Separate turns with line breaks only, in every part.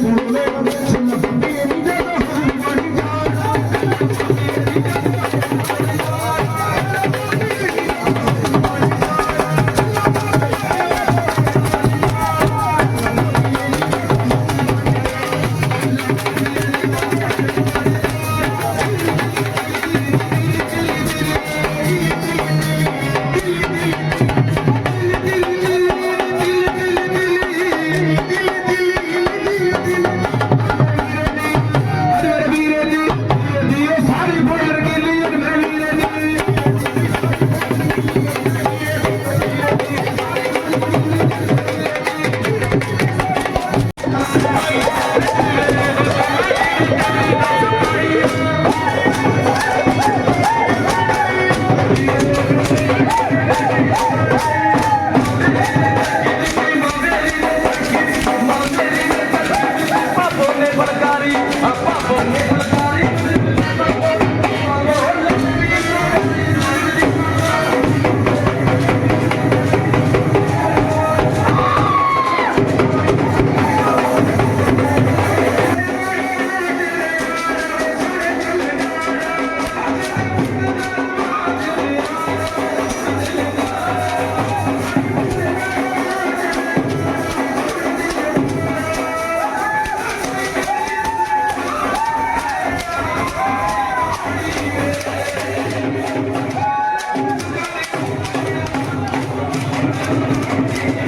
ਸੁਣ ਲੈ ਸੁਣ ਬੰਦੇ ਨਹੀਂ ਜਦੋਂ ਹਮਾਰੀ ਜਾਨ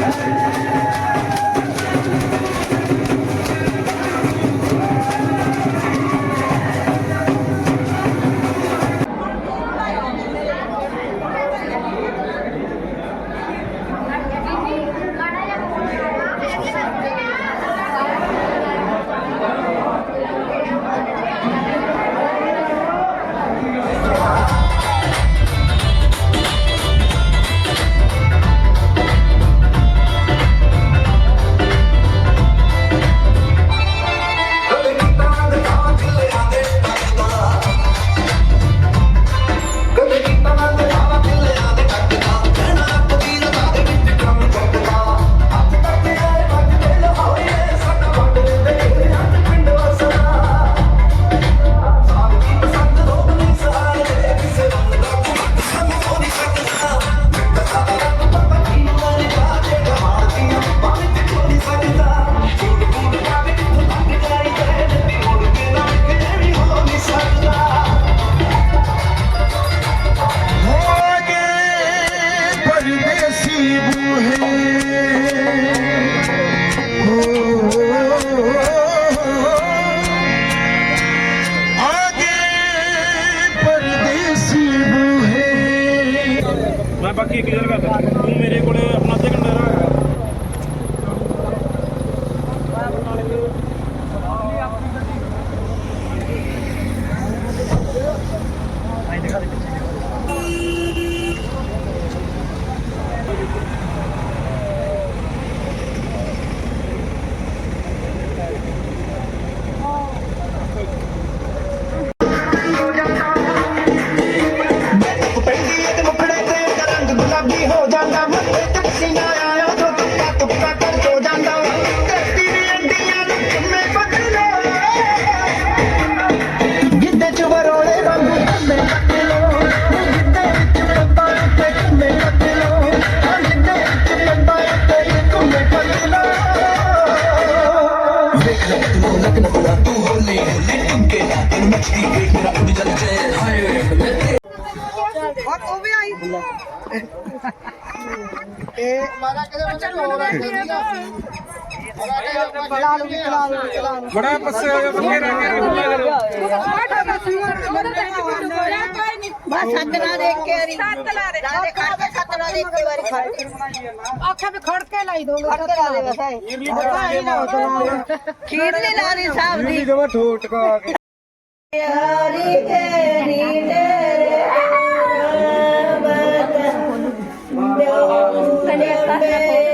Thank you.
ਮੈਂ ਬਾਕੀ ਕਲੀਅਰ ਕਰਦਾ ਤੂੰ ਮੇਰੇ ਕੋਲ
ਬੱਲੇ ਲੈਣ ਕੇ ਤੈਨੂੰ ਮੱਛੀ ਕੇ ਮੇਰਾ ਉੱਡ ਜਲ ਜੇ ਹਾਏ। ਔਰ ਉਹ ਵੀ ਆਈ ਇਹ ਮਾਰਾ ਕਿਹਦੇ
ਵਿੱਚ ਹੋਰ ਆ। ਗਿਆ ਬੜਾ ਪਸੇ ਹੋ ਗਿਆ ਬੰਦੇ ਰਹਿ
ਗਿਆ ਬਸ ਸੱਤਨਾ ਦੇ ਇੱਕ ਵਾਰੀ ਸੱਤਨਾ ਦੇ ਰਾਜੇ ਖੜ ਕੇ ਸੱਤਨਾ ਦੇ ਇੱਕ ਵਾਰੀ ਖੜ ਕੇ ਆਖਿਆ
ਵੀ ਖੜ ਕੇ ਲਾਈ ਦੋ
ਖੜ ਕੇ ਲਾ ਦੇ ਬਸ ਇਹ ਵੀ ਭਾਈ ਨਾ ਉਤਰਾ ਖੀਰ ਲੈ ਲਾ ਰਹੀ ਸਾਹਿਬ ਦੀ ਜਮਾ ਠੋਟ ਕਾ ਕੇ ਯਾਰੀ ਤੇਰੀ ਤੇਰੇ ਬਤ ਬਿਓ ਕਨੇ ਕਨੇ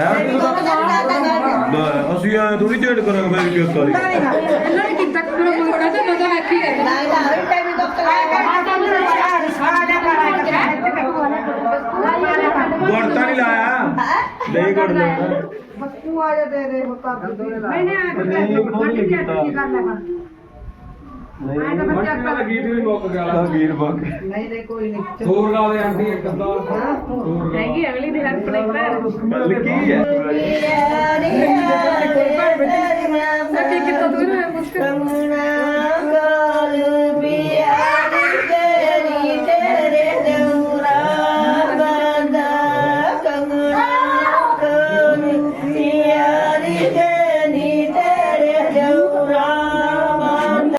ਹੈ? ਅਸੀਂ ਐ ਥੋੜੀ ਢੇਡ ਕਰਾਂਗੇ ਮੈਂ ਵੀ ਕਰੀ
ਗੜਤਾ
ਨਹੀਂ ਲਾਇਆ? ਨਹੀਂ ਗੜਦਾ ਬੱਕੂ
ਆ ਜਾ ਦੇ ਦੇ ਹੁਤਾ ਦੋਨੇ
ਲਾ मैंने
ਨਹੀਂ ਮੋਹ ਨਹੀਂ ਕੀਤਾ ਮੈਂ ਤਾਂ ਬੱਚਾ
ਪਰ ਗੀਤ ਵੀ ਮੁੱਕ
ਗਿਆ। ਆ ਵੀਰ ਨਹੀਂ ਨਹੀਂ ਕੋਈ
ਨਹੀਂ।
ਹੋਰ ਲਾ ਦੇ ਇੱਕ ਅੱਧਾ। ਹੋਰ
ਲਾ। ਅਗਲੀ ਦੀ ਹੈਲਪ ਨਹੀਂ ਕਰ
ਹੈ।